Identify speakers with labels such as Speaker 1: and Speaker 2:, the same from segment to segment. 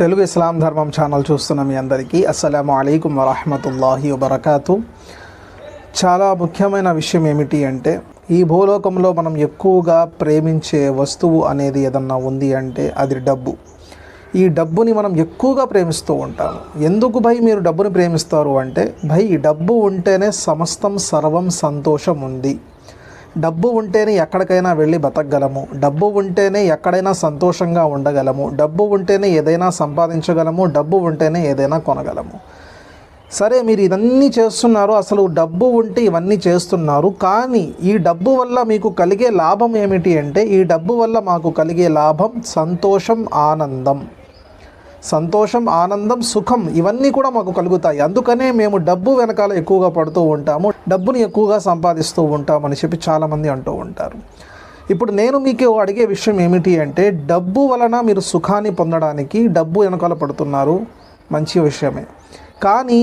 Speaker 1: తెలుగు ఇస్లాం ధర్మం ఛానల్ చూస్తున్న మీ అందరికీ అస్సలం అయికం వరహమతుల్లాహి వబర్కాతు. చాలా ముఖ్యమైన విషయం ఏమిటి అంటే ఈ భూలోకంలో మనం ఎక్కువగా ప్రేమించే వస్తువు అనేది ఏదన్నా ఉంది అంటే అది డబ్బు. ఈ డబ్బుని మనం ఎక్కువగా ప్రేమిస్తూ ఉంటాము. ఎందుకు భయ్ మీరు డబ్బుని ప్రేమిస్తారు అంటే భయ్ ఈ డబ్బు ఉంటేనే సమస్తం సర్వం సంతోషం ఉంది. డబ్బు ఉంటేనే ఎక్కడికైనా వెళ్ళి బతకగలము. డబ్బు ఉంటేనే ఎక్కడైనా సంతోషంగా ఉండగలము. డబ్బు ఉంటేనే ఏదైనా సంపాదించగలము. డబ్బు ఉంటేనే ఏదైనా కొనగలము. సరే మీరు ఇవన్నీ చేస్తున్నారు. అసలు డబ్బు ఉంటే ఇవన్నీ చేస్తున్నారు. కానీ ఈ డబ్బు వల్ల మీకు కలిగే లాభం ఏమిటి అంటే ఈ డబ్బు వల్ల మాకు కలిగే లాభం సంతోషం ఆనందం. సంతోషం ఆనందం సుఖం ఇవన్నీ కూడా మాకు కలుగుతాయి. అందుకనే మేము డబ్బు వెనకాల ఎక్కువగా పడుతూ ఉంటాము డబ్బుని ఎక్కువగా సంపాదిస్తూ ఉంటామని చెప్పి చాలామంది అంటూ ఉంటారు. ఇప్పుడు నేను మీకు అడిగే విషయం ఏమిటి అంటే డబ్బు వలన మీరు సుఖాన్ని పొందడానికి డబ్బు వెనకాల పడుతున్నారు మంచి విషయమే. కానీ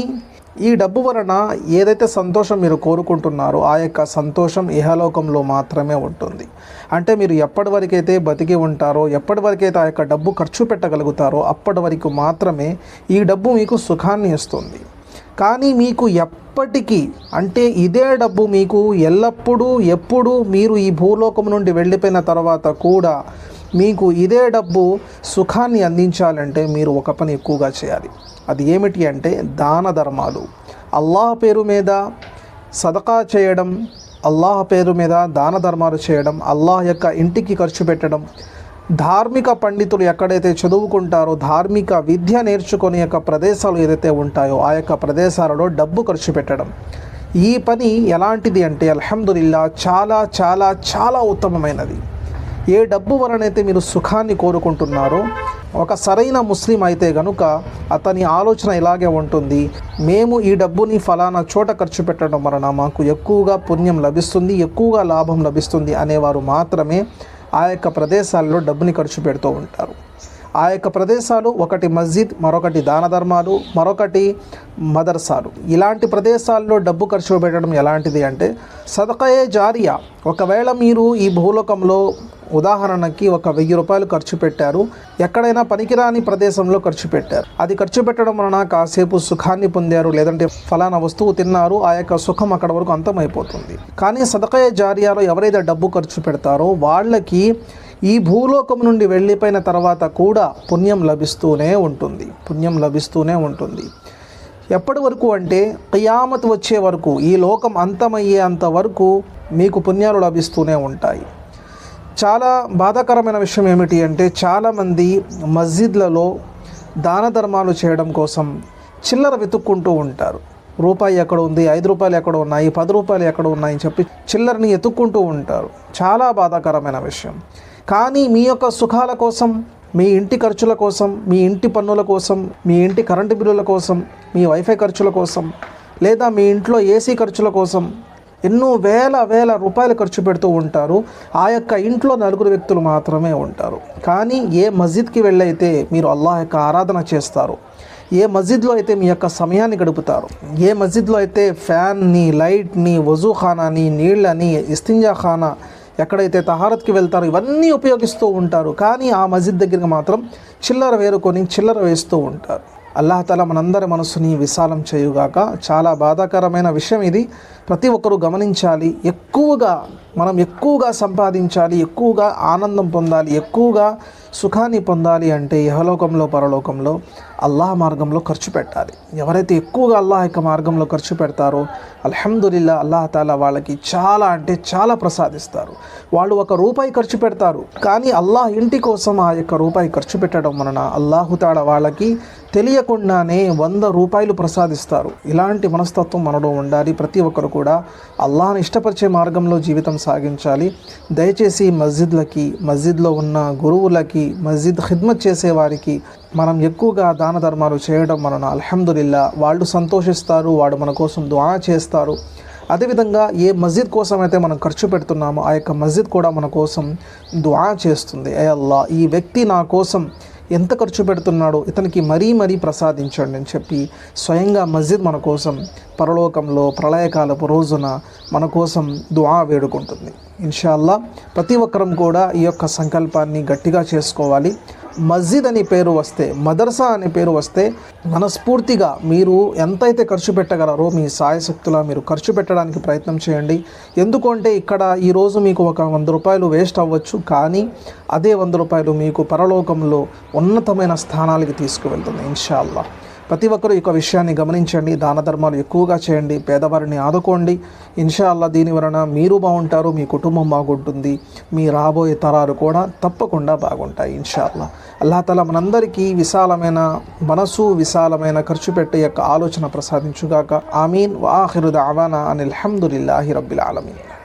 Speaker 1: ఈ డబ్బు వలన ఏదైతే సంతోషం మీరు కోరుకుంటున్నారో ఆ యొక్క సంతోషం ఇహలోకంలో మాత్రమే ఉంటుంది. అంటే మీరు ఎప్పటి వరకైతే బతికి ఉంటారో ఎప్పటి వరకైతే ఆ యొక్క డబ్బు ఖర్చు పెట్టగలుగుతారో అప్పటి వరకు మాత్రమే ఈ డబ్బు మీకు సుఖాన్ని ఇస్తుంది. కానీ మీకు ఎప్పటికీ అంటే ఇదే డబ్బు మీకు ఎల్లప్పుడూ ఎప్పుడు మీరు ఈ భూలోకం నుండి వెళ్ళిపోయిన తర్వాత కూడా మీకు ఇదే డబ్బు సుఖాన్ని అందించాలంటే మీరు ఒక పని ఎక్కువగా చేయాలి. అది ఏమిటి అంటే దాన ధర్మాలు. అల్లాహ్ పేరు మీద సదకా చేయడం అల్లాహ్ పేరు మీద దాన ధర్మాలు చేయడం అల్లాహ్ యొక్క ఇంటికి ఖర్చు పెట్టడం ధార్మిక పండితులు ఎక్కడైతే చదువుకుంటారో ధార్మిక విద్య నేర్చుకునే యొక్క ప్రదేశాలు ఏదైతే ఉంటాయో ఆ యొక్క ప్రదేశాలలో డబ్బు ఖర్చు పెట్టడం. ఈ పని ఎలాంటిది అంటే అల్హమ్దుల్లా చాలా చాలా చాలా ఉత్తమమైనది. ఏ డబ్బు వలనైతే మీరు సుఖాన్ని కోరుకుంటున్నారో ఒక సరైన ముస్లిం అయితే గనుక అతని ఆలోచన ఇలాగే ఉంటుంది మేము ఈ డబ్బుని ఫలానా చోట ఖర్చు పెట్టడం వలన మాకు ఎక్కువగా పుణ్యం లభిస్తుంది ఎక్కువగా లాభం లభిస్తుంది అనేవారు మాత్రమే ఆ యొక్క ప్రదేశాల్లో డబ్బుని ఖర్చు పెడుతూ ఉంటారు. ఆ యొక్క ప్రదేశాలు ఒకటి మస్జిద్ మరొకటి దాన ధర్మాలు మరొకటి మదర్సాలు. ఇలాంటి ప్రదేశాల్లో డబ్బు ఖర్చు పెట్టడం ఎలాంటిది అంటే సదకయే జారియా. ఒకవేళ మీరు ఈ భూలోకంలో ఉదాహరణకి ఒక వెయ్యి రూపాయలు ఖర్చు పెట్టారు ఎక్కడైనా పనికిరాని ప్రదేశంలో ఖర్చు పెట్టారు. అది ఖర్చు పెట్టడం వలన కాసేపు సుఖాన్ని పొందారు లేదంటే ఫలానా వస్తువు తిన్నారు ఆ యొక్క సుఖం అక్కడ వరకు అంతమైపోతుంది. కానీ సదకయ జారియాలో ఎవరైతే డబ్బు ఖర్చు పెడతారో వాళ్ళకి ఈ భూలోకం నుండి వెళ్ళిపోయిన తర్వాత కూడా పుణ్యం లభిస్తూనే ఉంటుంది. పుణ్యం లభిస్తూనే ఉంటుంది. ఎప్పటి వరకు అంటే కయామత్ వచ్చే వరకు ఈ లోకం అంతమయ్యేంత వరకు మీకు పుణ్యాలు లభిస్తూనే ఉంటాయి. చాలా బాధాకరమైన విషయం ఏమిటి అంటే చాలామంది మస్జిద్లలో దాన ధర్మాలు చేయడం కోసం చిల్లర వెతుక్కుంటూ ఉంటారు. రూపాయి ఎక్కడ ఉంది? ఐదు రూపాయలు ఎక్కడ ఉన్నాయి? పది రూపాయలు ఎక్కడ ఉన్నాయని చెప్పి చిల్లరని ఎత్తుక్కుంటూ ఉంటారు. చాలా బాధాకరమైన విషయం. కానీ మీ యొక్క సుఖాల కోసం మీ ఇంటి ఖర్చుల కోసం మీ ఇంటి పన్నుల కోసం మీ ఇంటి కరెంటు బిల్లుల కోసం మీ వైఫై ఖర్చుల కోసం లేదా మీ ఇంట్లో ఏసీ ఖర్చుల కోసం ఎన్నో వేల వేల రూపాయలు ఖర్చు పెడుతూ ఉంటారు. ఆ యొక్క ఇంట్లో నలుగురు వ్యక్తులు మాత్రమే ఉంటారు. కానీ ఏ మస్జిద్కి వెళ్ళైతే మీరు అల్లాహ్ యొక్క ఆరాధన చేస్తారు ఏ మస్జిద్లో అయితే మీ యొక్క సమయాన్ని గడుపుతారు ఏ మస్జిద్లో అయితే ఫ్యాన్ని లైట్ని వజూఖానాని నీళ్ళని ఇస్తింజాఖానా ఎక్కడైతే తహారత్కి వెళ్తారో ఇవన్నీ ఉపయోగిస్తూ ఉంటారు. కానీ ఆ మస్జిద్ దగ్గరికి మాత్రం చిల్లర వేరుకొని చిల్లర వేస్తూ ఉంటారు. అల్లాహతల మనందరి మనసుని విశాలం చేయుగాక. చాలా బాధాకరమైన విషయం ఇది. ప్రతి ఒక్కరూ గమనించాలి. ఎక్కువగా మనం ఎక్కువగా సంపాదించాలి ఎక్కువగా ఆనందం పొందాలి ఎక్కువగా సుఖాన్ని పొందాలి అంటే యహలోకంలో పరలోకంలో అల్లాహ్ మార్గంలో ఖర్చు పెట్టాలి. ఎవరైతే ఎక్కువగా అల్లాహ్ యొక్క మార్గంలో ఖర్చు పెడతారో అల్హమ్దుల్లా అల్లాహ్ తాలా వాళ్ళకి చాలా అంటే చాలా ప్రసాదిస్తారు. వాళ్ళు ఒక రూపాయి ఖర్చు పెడతారు కానీ అల్లాహ్ ఇంటి కోసం ఆ యొక్క రూపాయి ఖర్చు పెట్టడం వలన అల్లాహుతాడ వాళ్ళకి తెలియకుండానే వంద రూపాయలు ప్రసాదిస్తారు. ఇలాంటి మనస్తత్వం మనలో ఉండాలి. ప్రతి ఒక్కరు కూడా అల్లాహ్ని ఇష్టపరిచే మార్గంలో జీవితం సాగించాలి దయచేసి మస్జిద్లకి మస్జిద్లో ఉన్న గురువులకి మస్జిద్ ఖిద్మత్ చేసే వారికి మనం ఎక్కువగా దాన ధర్మాలు చేయడం వలన అల్హమ్దుల్లా వాళ్ళు సంతోషిస్తారు వాడు మన కోసం దుఆ చేస్తారు. అదేవిధంగా ఏ మస్జిద్ కోసం అయితే మనం ఖర్చు పెడుతున్నామో ఆ యొక్క మస్జిద్ కూడా మన కోసం దుఆ చేస్తుంది. ఏ అల్లా ఈ వ్యక్తి నా కోసం ఎంత ఖర్చు పెడుతున్నాడో ఇతనికి మరీ మరీ ప్రసాదించండి అని చెప్పి స్వయంగా మస్జిద్ మన కోసం పరలోకంలో ప్రళయకాలపు రోజున మన కోసం దుఆ వేడుకుంటుంది. ఇన్షాల్లా. ప్రతి ఒక్కరం కూడా ఈ యొక్క సంకల్పాన్ని గట్టిగా చేసుకోవాలి. మస్జిద్ అని పేరు వస్తే మదర్సా అనే పేరు వస్తే మనస్ఫూర్తిగా మీరు ఎంతైతే ఖర్చు పెట్టగలరో మీ సాయశక్తులా మీరు ఖర్చు పెట్టడానికి ప్రయత్నం చేయండి. ఎందుకంటే ఇక్కడ ఈరోజు మీకు ఒక వంద రూపాయలు వేస్ట్ అవ్వచ్చు కానీ అదే వంద రూపాయలు మీకు పరలోకంలో ఉన్నతమైన స్థానాలకి తీసుకువెళ్తుంది ఇన్షాల్లా. ప్రతి ఒక్కరూ ఈ యొక్క విషయాన్ని గమనించండి దాన ధర్మాలు ఎక్కువగా చేయండి పేదవారిని ఆదుకోండి. ఇన్షాల్లా దీని వలన మీరు బాగుంటారు మీ కుటుంబం బాగుంటుంది మీ రాబోయే తరాలు కూడా తప్పకుండా బాగుంటాయి ఇన్షాల్లా అల్లా తల మనందరికీ విశాలమైన మనసు విశాలమైన ఖర్చు పెట్టే యొక్క ఆలోచన ప్రసాదించుగాక. ఆమీన్. వాహిరు దావానా అని అల్హమ్దుల్లాహి రబ్బిల్ ఆలమీన్.